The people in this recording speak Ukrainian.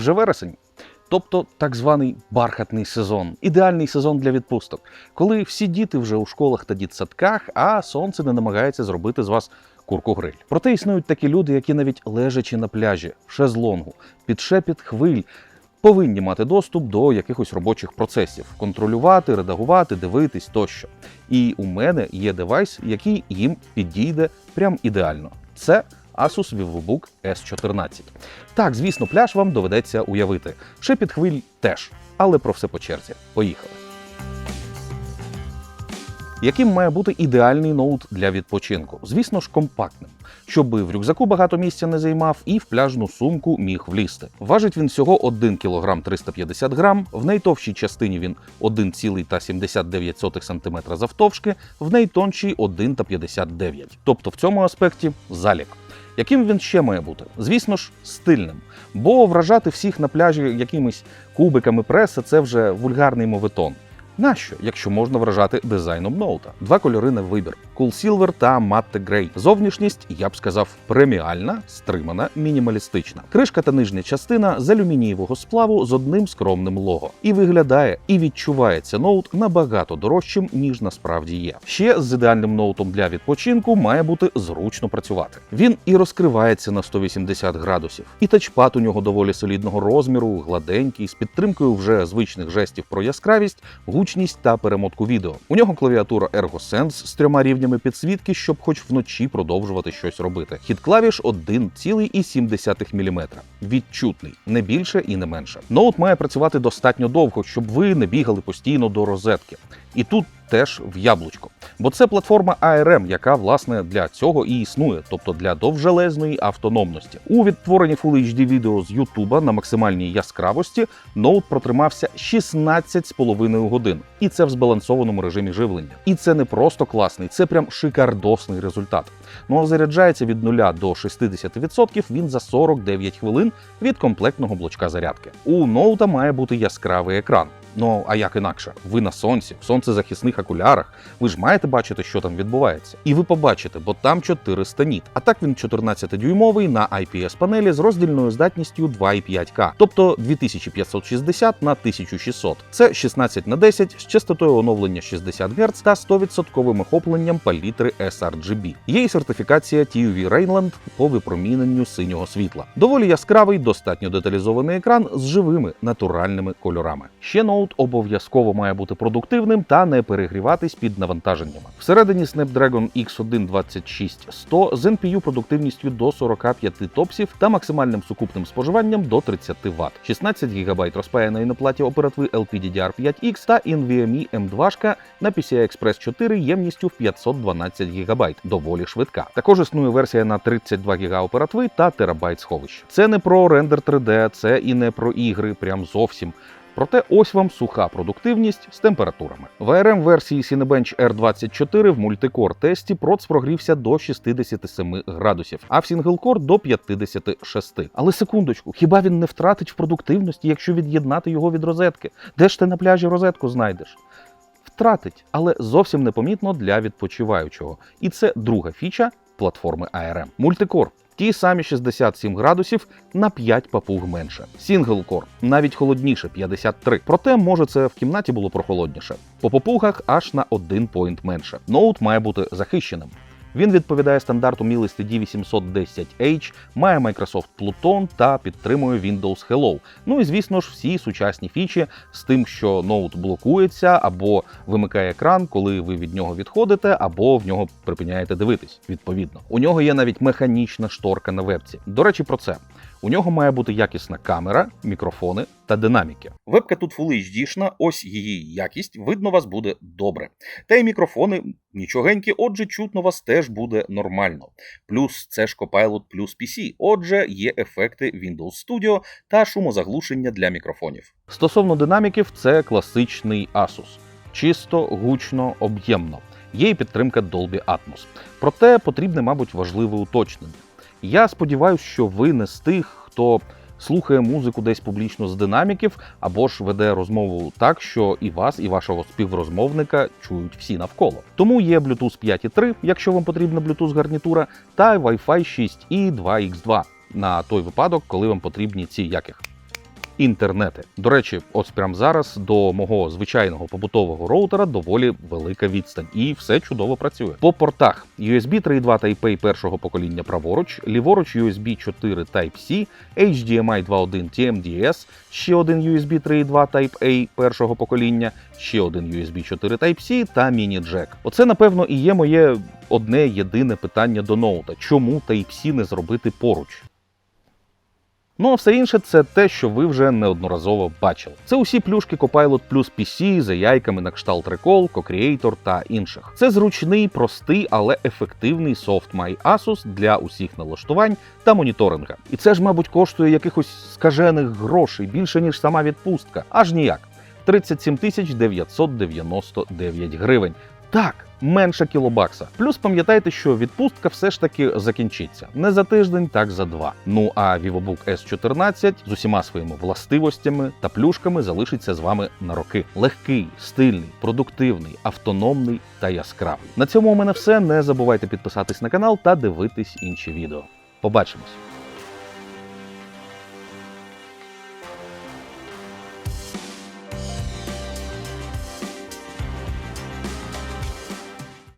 вже вересень. Тобто так званий бархатний сезон, ідеальний сезон для відпусток, коли всі діти вже у школах та дітсадках, а сонце не намагається зробити з вас курку гриль. Проте існують такі люди, які навіть лежачи на пляжі, в шезлонгу, під шепіт хвиль, повинні мати доступ до якихось робочих процесів, контролювати, редагувати, дивитись тощо. І у мене є девайс, який їм підійде прям ідеально. Це Asus VivoBook S14. Так, звісно, пляж вам доведеться уявити. Шепіт хвиль теж, але про все по черзі. Поїхали. Яким має бути ідеальний ноут для відпочинку? Звісно ж, компактним, щоб в рюкзаку багато місця не займав і в пляжну сумку міг влізти. Важить він всього 1 кг 350 грам, в найтовщій частині він 1,79 см завтовшки, в найтоншій 1,59 Тобто в цьому аспекті залік. Яким він ще має бути? Звісно ж, стильним. Бо вражати всіх на пляжі якимись кубиками преса це вже вульгарний моветон. Нащо, якщо можна вражати дизайном ноута? Два кольори на вибір: Cool Silver та Matte Grey. Зовнішність, я б сказав, преміальна, стримана, мінімалістична. Кришка та нижня частина з алюмінієвого сплаву з одним скромним лого. І виглядає і відчувається ноут набагато дорожчим, ніж насправді є. Ще з ідеальним ноутом для відпочинку має бути зручно працювати. Він і розкривається на 180 градусів, і тачпад у нього доволі солідного розміру, гладенький, з підтримкою вже звичних жестів про яскравість, гучність та перемотку відео. У нього клавіатура ErgoSense з трьома рівнями підсвітки, щоб хоч вночі продовжувати щось робити. Хід клавіш 1,7 мм. Відчутний, не більше і не менше. Ноут має працювати достатньо довго, щоб ви не бігали постійно до розетки. І тут теж в яблучко. Бо це платформа ARM, яка власне для цього і існує, тобто для довжелезної автономності. У відтворенні Full HD відео з YouTube на максимальній яскравості ноут протримався 16,5 годин, і це в збалансованому режимі живлення. І це не просто класний, це прям шикардосний результат. Ну а заряджається від 0 до 60% він за 49 хвилин від комплектного блочка зарядки. У ноута має бути яскравий екран. Ну а як інакше? Ви на сонці, в сонцезахисних окулярах. Ви ж маєте бачити, що там відбувається. І ви побачите, бо там 400 ніт. А так він 14-дюймовий на IPS панелі з роздільною здатністю 2,5К, тобто 2560 на 1600. Це 16 на 10 з частотою оновлення 60 Гц та 100% охопленням палітри sRGB. Є і сертифікація TUV Rainland по випроміненню синього світла. Доволі яскравий, достатньо деталізований екран з живими натуральними кольорами. Ще ноут обов'язково має бути продуктивним та не перегріватись під навантаженнями. Всередині Snapdragon X1 26100 з NPU продуктивністю до 45 топсів та максимальним сукупним споживанням до 30 Вт, 16 ГБ розпаяної на платі оперативи LPDDR5X та NVMe M2 на PCI Express 4 ємністю в 512 ГБ. Доволі швидка. Також існує версія на 32 ГБ оперативи та терабайт сховищ. Це не про рендер 3D, це і не про ігри, прям зовсім. Проте ось вам суха продуктивність з температурами. В ARM версії Cinebench R24 в мультикор тесті проц прогрівся до 67 градусів, а в сінглкор до 56. Але секундочку, хіба він не втратить в продуктивності, якщо від'єднати його від розетки? Де ж ти на пляжі розетку знайдеш? Втратить, але зовсім непомітно для відпочиваючого. І це друга фіча платформи ARM. Мультикор. Ті самі 67 градусів на 5 папуг менше. Сінгл-кор навіть холодніше 53. Проте, може, це в кімнаті було прохолодніше. По попугах аж на один поінт менше. Ноут має бути захищеним. Він відповідає стандарту мілості D810H, має Microsoft Pluton та підтримує Windows Hello. Ну і звісно ж, всі сучасні фічі з тим, що ноут блокується або вимикає екран, коли ви від нього відходите, або в нього припиняєте дивитись. Відповідно, у нього є навіть механічна шторка на вебці. До речі, про це. У нього має бути якісна камера, мікрофони та динаміки. Вебка тут Full HD-шна, ось її якість, видно вас буде добре. Та й мікрофони нічогенькі, отже, чутно вас теж буде нормально. Плюс це ж Copilot плюс PC, отже, є ефекти Windows Studio та шумозаглушення для мікрофонів. Стосовно динаміків, це класичний Asus. Чисто, гучно, об'ємно. Є і підтримка Dolby Atmos. Проте потрібне, мабуть, важливе уточнення. Я сподіваюся, що ви не з тих, хто слухає музику десь публічно з динаміків, або ж веде розмову так, що і вас, і вашого співрозмовника чують всі навколо. Тому є Bluetooth 5.3, якщо вам потрібна Bluetooth гарнітура, та Wi-Fi 6 і 2X2 на той випадок, коли вам потрібні ці яких інтернети. До речі, ось прямо зараз до мого звичайного побутового роутера доволі велика відстань, і все чудово працює. По портах USB 3.2 Type-A першого покоління праворуч, ліворуч USB 4 Type-C, HDMI 2.1 TMDS, ще один USB 3.2 Type-A першого покоління, ще один USB 4 Type-C та міні-джек. Оце, напевно, і є моє одне єдине питання до ноута: чому Type-C не зробити поруч? Ну а все інше це те, що ви вже неодноразово бачили. Це усі плюшки Copilot Plus PC за яйками на кшталт Recall, Co-Creator та інших. Це зручний, простий, але ефективний софт My Asus для усіх налаштувань та моніторинга. І це ж, мабуть, коштує якихось скажених грошей більше ніж сама відпустка. Аж ніяк. 37 тисяч 999 гривень. Так, менше кілобакса. Плюс пам'ятайте, що відпустка все ж таки закінчиться не за тиждень, так за два. Ну а VivoBook S14 з усіма своїми властивостями та плюшками залишиться з вами на роки. Легкий, стильний, продуктивний, автономний та яскравий. На цьому у мене все. Не забувайте підписатись на канал та дивитись інші відео. Побачимось!